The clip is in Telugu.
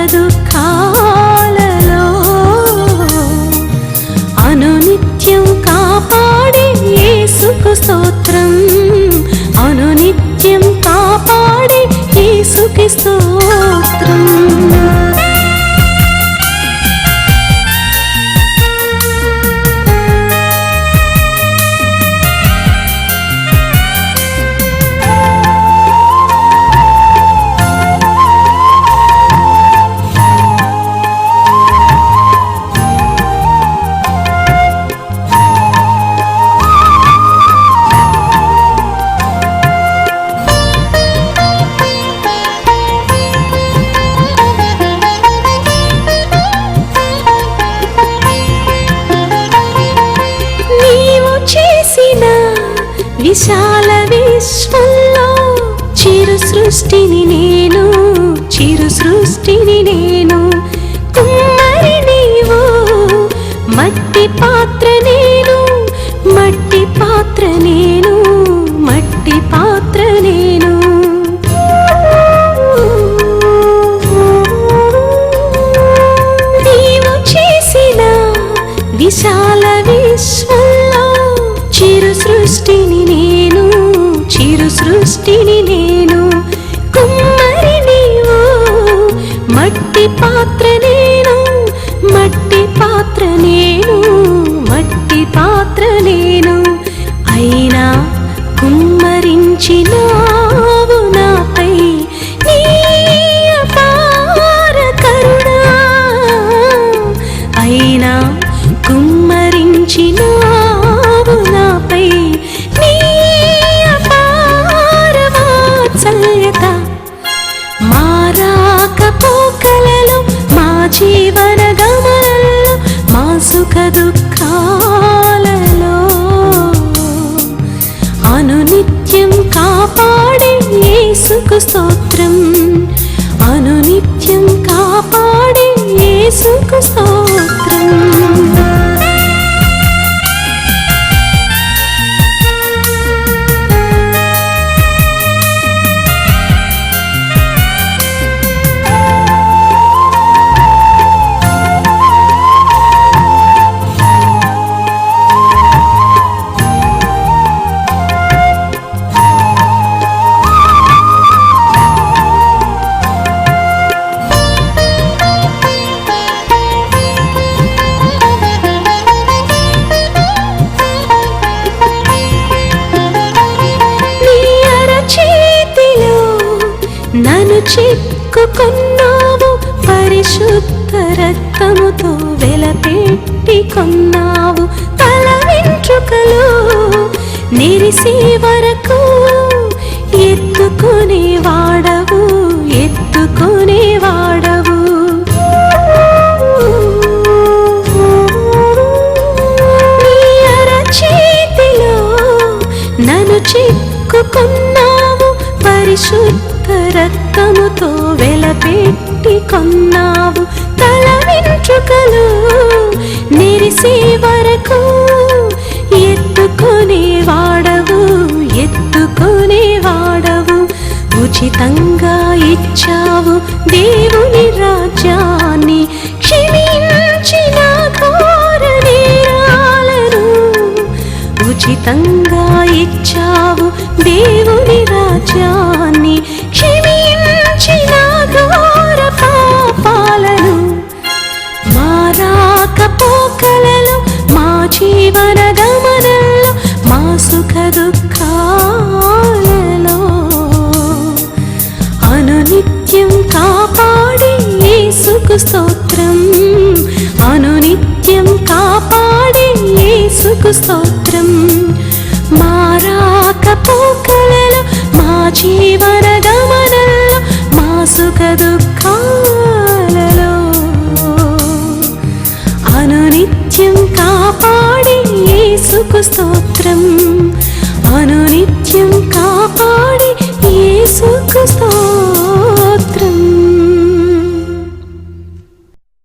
aradım విశాల విశ్వంలో చిరు సృష్టిని నేను చిరు సృష్టిని నేను. చిరు సృష్టిని నేను చిరు సృష్టిని నేను కుమ్మరి నీవు. మట్టి పాత్ర నేను మట్టి పాత్ర నేను మట్టి పాత్ర నేను. చిక్కుకున్నావు పరిశుద్ధ రక్తముతో వెలపెట్టి కొన్నావు. తల వెంట్రుకలు నిరిసే వరకు ఎత్తుకునే వాడవు ఎత్తుకునే వాడవు. నీ అరచేతిలో నన్ను చిక్కుకున్నావు పరిశుద్ధ రక్తముతో వెలపెట్టి కొన్నావు తల వెంట్రుకలు నిరిసే వరకు ఎత్తుకునే వాడవు ఎత్తుకునే వాడవు. ఉచితంగా ఇచ్చావు దేవుని రాజ్యాన్ని. క్షమించిన ఘోర ఉచితంగా ఇచ్చావు దేవుని రాజ్యాన్ని. స్తోత్రం. అనునిత్యం కాపాడే యేసుకు స్తోత్రం